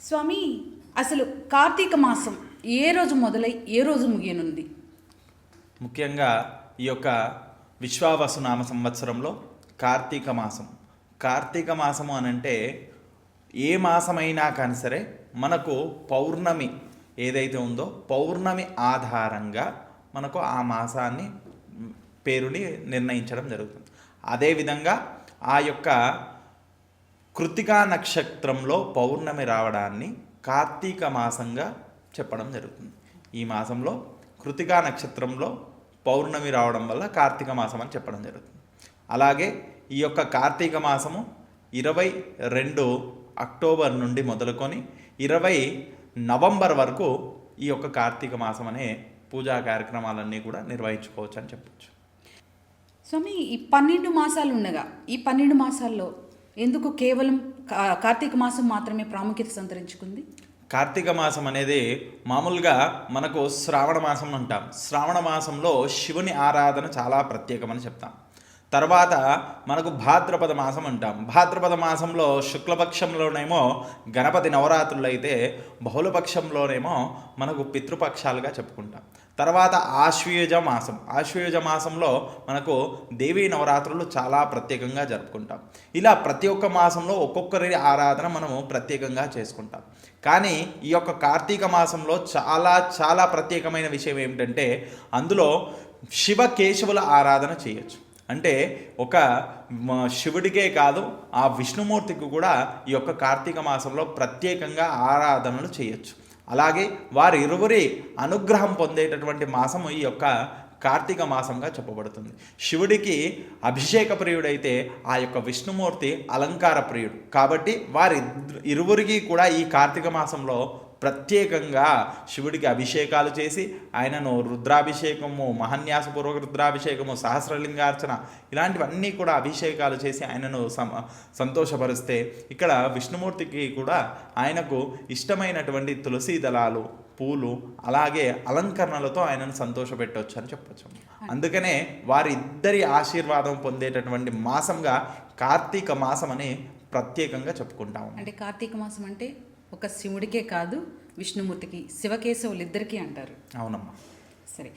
స్వామి అసలు కార్తీక మాసం ఏ రోజు మొదలై ఏ రోజు ముగియనుంది? ముఖ్యంగా ఈ యొక్క విశ్వావసు నామ సంవత్సరంలో కార్తీక మాసం. కార్తీక మాసము అని అంటే ఏ మాసమైనా కానీ సరే మనకు పౌర్ణమి ఏదైతే ఉందో పౌర్ణమి ఆధారంగా మనకు ఆ మాసాన్ని పేరుని నిర్ణయించడం జరుగుతుంది. అదేవిధంగా ఆ యొక్క కృతికా నక్షత్రంలో పౌర్ణమి రావడాన్ని కార్తీక మాసంగా చెప్పడం జరుగుతుంది. ఈ మాసంలో కృతికా నక్షత్రంలో పౌర్ణమి రావడం వల్ల కార్తీక మాసం అని చెప్పడం జరుగుతుంది. అలాగే ఈ యొక్క కార్తీక మాసము ఇరవై రెండు అక్టోబర్ నుండి మొదలుకొని ఇరవై నవంబర్ వరకు ఈ యొక్క కార్తీక మాసం అనే పూజా కార్యక్రమాలన్నీ కూడా నిర్వహించుకోవచ్చు అని చెప్పచ్చు. స్వామి ఈ పన్నెండు మాసాలు ఉండగా ఈ పన్నెండు మాసాల్లో ఎందుకు కేవలం కా- కార్తీక మాసం మాత్రమే ప్రాముఖ్యత సంతరించుకుంది? కార్తీక మాసం అనేది మామూలుగా మనకు శ్రావణ మాసం అంటాం. శ్రావణ మాసంలో శివుని ఆరాధన చాలా ప్రత్యేకమని చెప్తాం. తర్వాత మనకు భాద్రపద మాసం అంటాం. భాద్రపద మాసంలో శుక్లపక్షంలోనేమో గణపతి నవరాత్రులు అయితే బహుళపక్షంలోనేమో మనకు పితృపక్షాలుగా చెప్పుకుంటాం. తర్వాత ఆశ్వయుజ మాసం. ఆశ్వయుజ మాసంలో మనకు దేవీ నవరాత్రులు చాలా ప్రత్యేకంగా జరుపుకుంటాం. ఇలా ప్రతి ఒక్క మాసంలో ఒక్కొక్కరి ఆరాధన మనము ప్రత్యేకంగా చేసుకుంటాం. కానీ ఈ యొక్క కార్తీక మాసంలో చాలా చాలా ప్రత్యేకమైన విషయం ఏమిటంటే అందులో శివ కేశవుల ఆరాధన చేయొచ్చు. అంటే ఒక శివుడికే కాదు ఆ విష్ణుమూర్తికి కూడా ఈ యొక్క కార్తీక మాసంలో ప్రత్యేకంగా ఆరాధనలు చేయొచ్చు. అలాగే వారి ఇరువురి అనుగ్రహం పొందేటటువంటి మాసము ఈ యొక్క కార్తీక మాసంగా చెప్పబడుతుంది. శివుడికి అభిషేక ప్రియుడైతే ఆ యొక్క విష్ణుమూర్తి అలంకార ప్రియుడు. కాబట్టి వారి ఇరువురికి కూడా ఈ కార్తీక మాసంలో ప్రత్యేకంగా శివుడికి అభిషేకాలు చేసి ఆయనను రుద్రాభిషేకము మహన్యాసపూర్వక రుద్రాభిషేకము సహస్రలింగార్చన ఇలాంటివన్నీ కూడా అభిషేకాలు చేసి ఆయనను సమ సంతోషపరిస్తే ఇక్కడ విష్ణుమూర్తికి కూడా ఆయనకు ఇష్టమైనటువంటి తులసి దళాలు పూలు అలాగే అలంకరణలతో ఆయనను సంతోషపెట్టవచ్చు అని చెప్పచ్చు. అందుకనే వారిద్దరి ఆశీర్వాదం పొందేటటువంటి మాసంగా కార్తీక మాసం అని ప్రత్యేకంగా చెప్పుకుంటాము అంటే కార్తీక మాసం అంటే ఒక శివుడికే కాదు విష్ణుమూర్తికి శివకేశవులు ఇద్దరికీ అంటారు. అవునమ్మా. సరే.